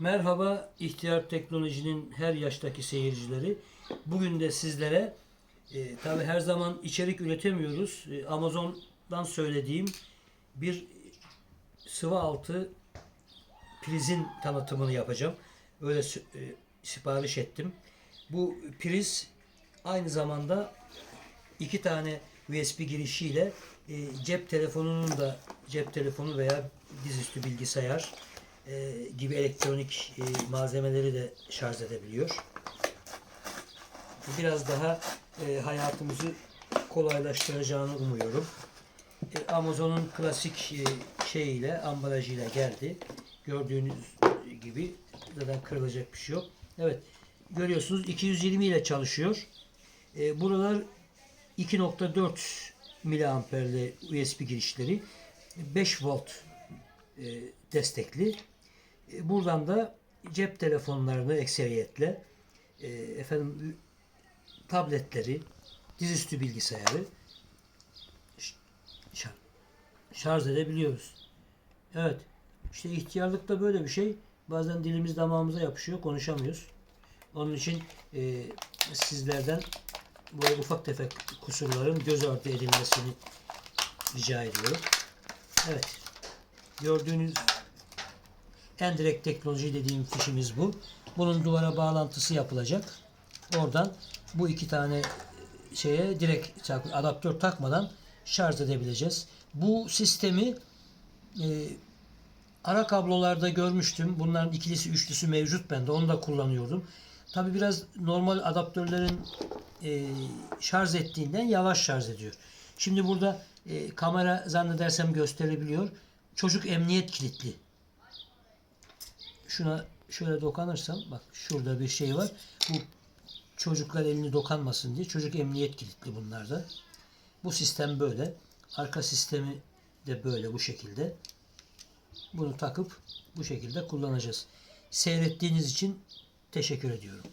Merhaba ihtiyar teknolojinin her yaştaki seyircileri. Bugün de sizlere e, tabi her zaman içerik üretemiyoruz. E, Amazon'dan söylediğim bir sıvı altı prizin tanıtımını yapacağım. Öyle e, sipariş ettim. Bu priz aynı zamanda iki tane USB girişiyle e, cep telefonunun da cep telefonu veya dizüstü bilgisayar e, gibi elektronik e, malzemeleri de şarj edebiliyor. Biraz daha e, hayatımızı kolaylaştıracağını umuyorum. E, Amazon'un klasik e, şeyiyle, ambalajıyla geldi. Gördüğünüz gibi zaten kırılacak bir şey yok. Evet, görüyorsunuz 220 ile çalışıyor. E, buralar 2.4 miliamperli USB girişleri 5 volt e, destekli. E, buradan da cep telefonlarını ekseriyetle e, efendim tabletleri, dizüstü bilgisayarı şarj edebiliyoruz. Evet. İşte ihtiyarlıkta böyle bir şey. Bazen dilimiz damağımıza yapışıyor, konuşamıyoruz. Onun için e, sizlerden böyle ufak tefek kusurların göz ardı edilmesini rica ediyorum. Evet. Gördüğünüz en direkt teknoloji dediğim fişimiz bu. Bunun duvara bağlantısı yapılacak. Oradan bu iki tane şeye direkt adaptör takmadan şarj edebileceğiz. Bu sistemi e, ara kablolarda görmüştüm. Bunların ikilisi üçlüsü mevcut bende. Onu da kullanıyordum. Tabi biraz normal adaptörlerin e, şarj ettiğinden yavaş şarj ediyor. Şimdi burada e, kamera zannedersem gösterebiliyor. Çocuk emniyet kilitli. Şuna şöyle dokanırsam bak şurada bir şey var. Bu çocuklar elini dokanmasın diye çocuk emniyet kilitli bunlarda. Bu sistem böyle. Arka sistemi de böyle bu şekilde. Bunu takıp bu şekilde kullanacağız. Seyrettiğiniz için teşekkür ediyorum.